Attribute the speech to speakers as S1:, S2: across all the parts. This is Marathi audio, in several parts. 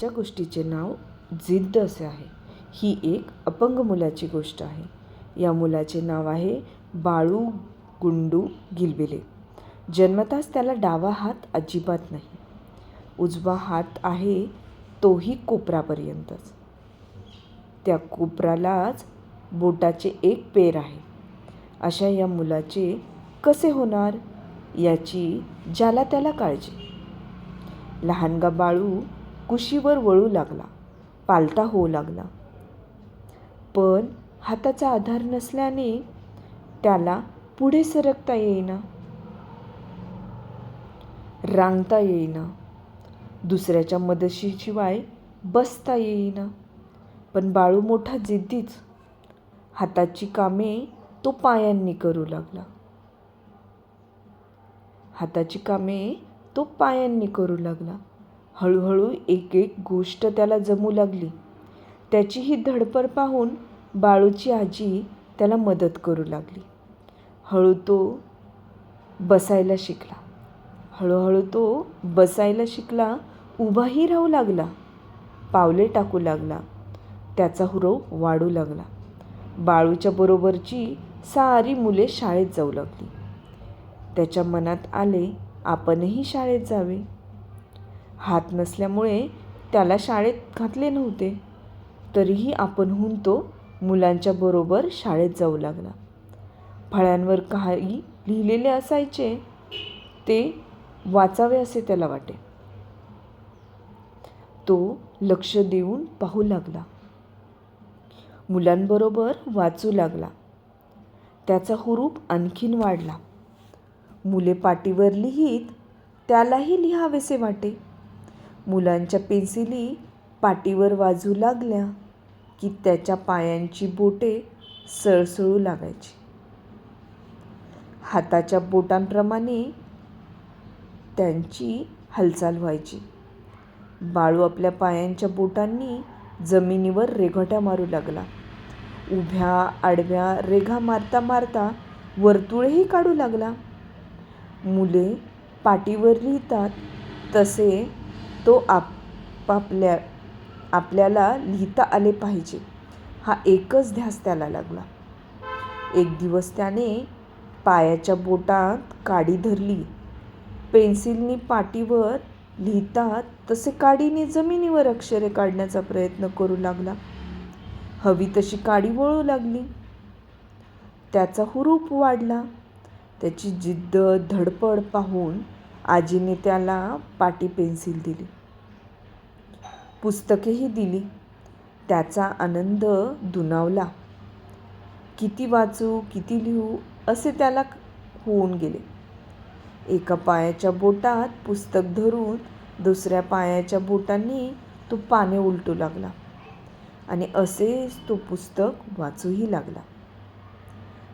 S1: ज्या गोष्टीचे नाव जिद्द असे आहे ही एक अपंग मुलाची गोष्ट आहे. या मुलाचे नाव आहे बाळू गुंडू गिलबिले. जन्मताच त्याला डावा हात अजिबात नाही. उजवा हात आहे तोही कोपरापर्यंतच. त्या कोपरालाच बोटाचे एक पेर आहे. अशा या मुलाचे कसे होणार याची ज्याला त्याला काळजी. लहानगा बाळू कुशीवर वळू लागला. पालता होऊ लागला. पण हाताचा आधार नसल्याने त्याला पुढे सरकता येईना. रांगता येईना. दुसऱ्याच्या मदशीशिवाय बसता येईना. पण बाळू मोठा जिद्दीच. हाताची कामे तो पायांनी करू लागला. हाताची कामे तो पायांनी करू लागला. हळूहळू एक एक गोष्ट त्याला जमू लागली. त्याची ही धडपड पाहून बाळूची आजी त्याला मदत करू लागली. हळू तो बसायला शिकला. हळूहळू तो बसायला शिकला उभाही राहू लागला पावले टाकू लागला त्याचा हुरव वाढू लागला. बाळूच्या बरोबरची सारी मुले शाळेत जाऊ लागली. त्याच्या मनात आले आपणही शाळेत जावे. हात नसल्यामुळे त्याला शाळेत घातले नव्हते. तरीही आपणहून तो मुलांच्या बरोबर शाळेत जाऊ लागला. फळ्यांवर काही लिहिलेले असायचे. ते वाचावे असे त्याला वाटे. तो लक्ष देऊन पाहू लागला. मुलांबरोबर वाचू लागला. त्याचा हुरूप आणखीन वाढला. मुले पाटीवर लिहित त्यालाही लिहावेसे वाटे. मुलांच्या पेन्सिली पाटीवर वाजू लागल्या की त्याच्या पायांची बोटे सळसळू लागायची. हाताच्या बोटांप्रमाणे त्यांची हालचाल व्हायची. बाळू आपल्या पायांच्या बोटांनी जमिनीवर रेघोट्या मारू लागला. उभ्या आडव्या रेघा मारता मारता वर्तुळेही काढू लागला. मुले पाटीवर लिहितात तसे तो आपापल्या आपल्याला लिहिता आले पाहिजे. हा एकच ध्यास त्याला लागला. एक दिवस त्याने पायाच्या बोटात काडी धरली. पेन्सिलनी पाटीवर लिहितात तसे काडीने जमिनीवर अक्षरे काढण्याचा प्रयत्न करू लागला. हवी तशी काडी वळू लागली. त्याचा हुरूप वाढला. त्याची जिद्द धडपड पाहून आजीने त्याला पाटी पेन्सिल दिली. पुस्तकेही दिली. त्याचा आनंद दुणावला. किती वाचू किती लिहू असे त्याला होऊन गेले. एका पायाच्या बोटात पुस्तक धरून दुसऱ्या पायाच्या बोटांनी तो पाने उलटू लागला आणि असेच तो पुस्तक वाचूही लागला.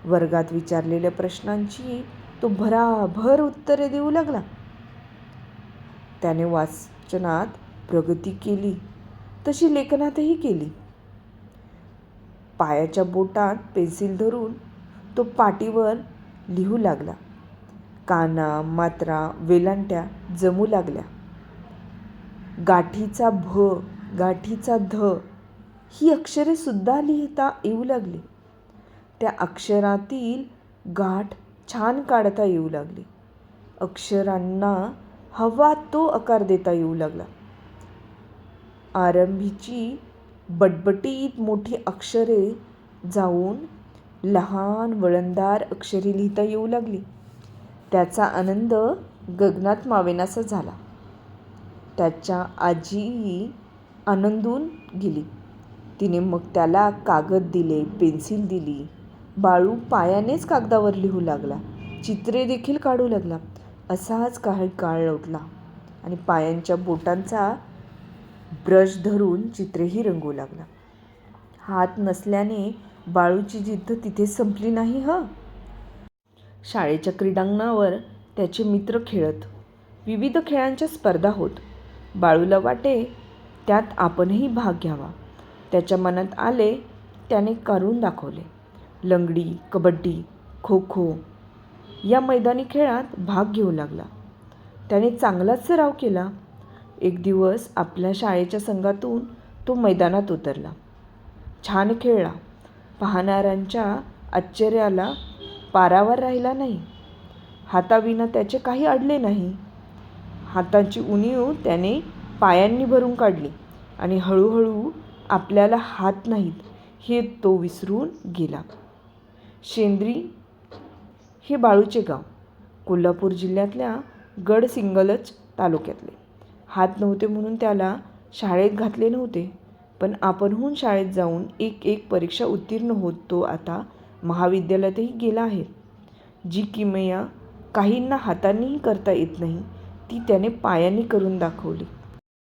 S1: वर्गात विचारलेल्या प्रश्नांची तो भराभर उत्तरे देऊ लागला. त्याने वाचनात प्रगती केली तशी लेखनातही केली. पायाच्या बोटात पेन्सिल धरून तो पाटीवर लिहू लागला. काना मात्रा वेलांट्या जमू लागल्या. गाठीचा भ गाठीचा ध ही अक्षरे सुद्धा लिहिता येऊ लागली. त्या अक्षरातील गाठ छान काढता येऊ लागली. अक्षरांना हवा तो आकार देता येऊ लागला. आरंभीची बटबटीत मोठी अक्षरे जाऊन लहान वळणदार अक्षरे लिहिता येऊ लागली. त्याचा आनंद गगनात मावेनासा झाला. त्याच्या आजीही आनंदून गेली. तिने मग त्याला कागद दिले पेन्सिल दिली बाळू पायानेच कागदावर लिहू लागला चित्रे देखील काढू लागला. असाच काही काळ लोटला आणि पायांच्या बोटांचा ब्रश धरून चित्रेही रंगू लागला. हात नसल्याने बाळूची जिद्द तिथे संपली नाही ह? शाळेच्या क्रीडांगणावर त्याचे मित्र खेळत विविध खेळांच्या स्पर्धा होत. बाळूला वाटे त्यात आपणही भाग घ्यावा. त्याच्या मनात आले त्याने करून दाखवले. लंगडी कबड्डी खो खो या मैदानी खेळात भाग घेऊ लागला. त्याने चांगलाच सराव केला. एक दिवस आपल्या शाळेच्या संघातून तो मैदानात उतरला. छान खेळला. पाहणाऱ्यांच्या आश्चर्याला पारावर राहिला नाही. हाताविना त्याचे काही अडले नाही. हाताची उणीव त्याने पायांनी भरून काढली आणि हळूहळू आपल्याला हात नाहीत हे तो विसरून गेला. शेंद्री हे बाळूचे गाव कोल्हापूर जिल्ह्यातल्या गडसिंगलज तालुक्यातले. हात नव्हते म्हणून त्याला शाळेत घातले नव्हते. पण आपणहून शाळेत जाऊन एक एक परीक्षा उत्तीर्ण होत तो आता महाविद्यालयातही गेला आहे. जी किमया काहींना हातांनीही करता येत नाही ती त्याने पायांनी करून दाखवली.